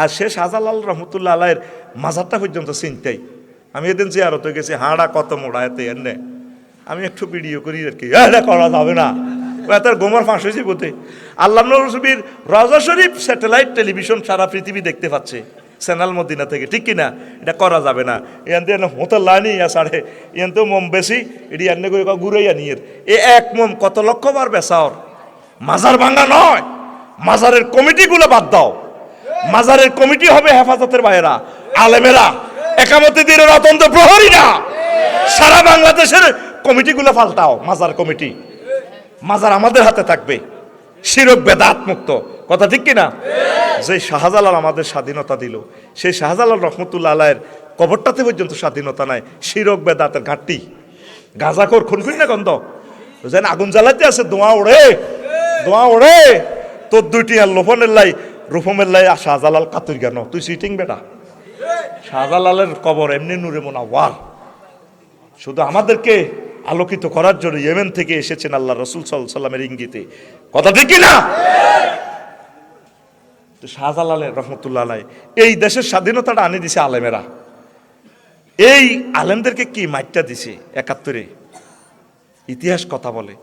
আর সে শাহজালাল রহমতুল্লাহ আলাইয়ের মাজারটা পর্যন্ত চিন্তাই। আমি এদিন জিয়ারতে গেছি, হাঁড়া কত মোড়া এতে, এনে। আমি একটু ভিডিও করি আর কি। এটা করা যাবে না। তার গোমর ফাঁস হয়েছে বোধে আল্লাহ নবীর রাজা শরীফ স্যাটেলাইট টেলিভিশন সারা পৃথিবী দেখতে পাচ্ছে সেনাল মদিনা থেকে। ঠিক কিনা? এটা করা যাবে না। ইয়ান দিয়ে হোটেল লাইনি ইয়া সাড়ে। ইয়ান তো মম বেশি, এটি এনে করে ঘুরাইয়া নিয়ে। এ এক মম কত লক্ষ বার বেসাওর মাজার ভাঙ্গা নয়। মাজারের কমিটিগুলো বাদ দাও। মাজারের কমিটি হবে হেফাজতের বাইরা। আলেমেরা, একামতি দিনের অতন্ত প্রহরীরা সারা বাংলাদেশের কমিটিগুলো পাল্টাও, মাজার কমিটি। মাজার আমাদের হাতে থাকবে। শিরক বেদাত মুক্ত। কথা ঠিক কিনা? যে শাহজালাল আমাদের স্বাধীনতা দিল, সেই শাহজালাল রহমতুল্লাহ আলায়ের কবরটাতে পর্যন্ত স্বাধীনতা নাই। শিরক বেদাতের ঘাটতি। গাঁজাখোর খুনখুন না গন্ধ? যেন আগুন জ্বালাতে আছে, দোয়া ওড়ে। দোয়া ওড়ে। তোর দুইটি আর লোফনের লাই রূপমের লাই আর শাহজালাল কাতুর কেন? তুই সিটিং বেটা। শাহজালালের কবর এমনি নূরে মোনা ওয়ার শুধু আমাদেরকে আলোকিত করার জন্য ইয়েমেন থেকে এসেছেন আল্লাহ রসুল সাল্লামের ইঙ্গিতে। কথা ঠিক না তো শাহজালালের রহমতুল্লাহ আলাই, এই দেশের স্বাধীনতাটা আনি দিছে আলেমেরা। এই আলেমদেরকে কি মাইটটা দিছে? একাত্তরে। ইতিহাস কথা বলে।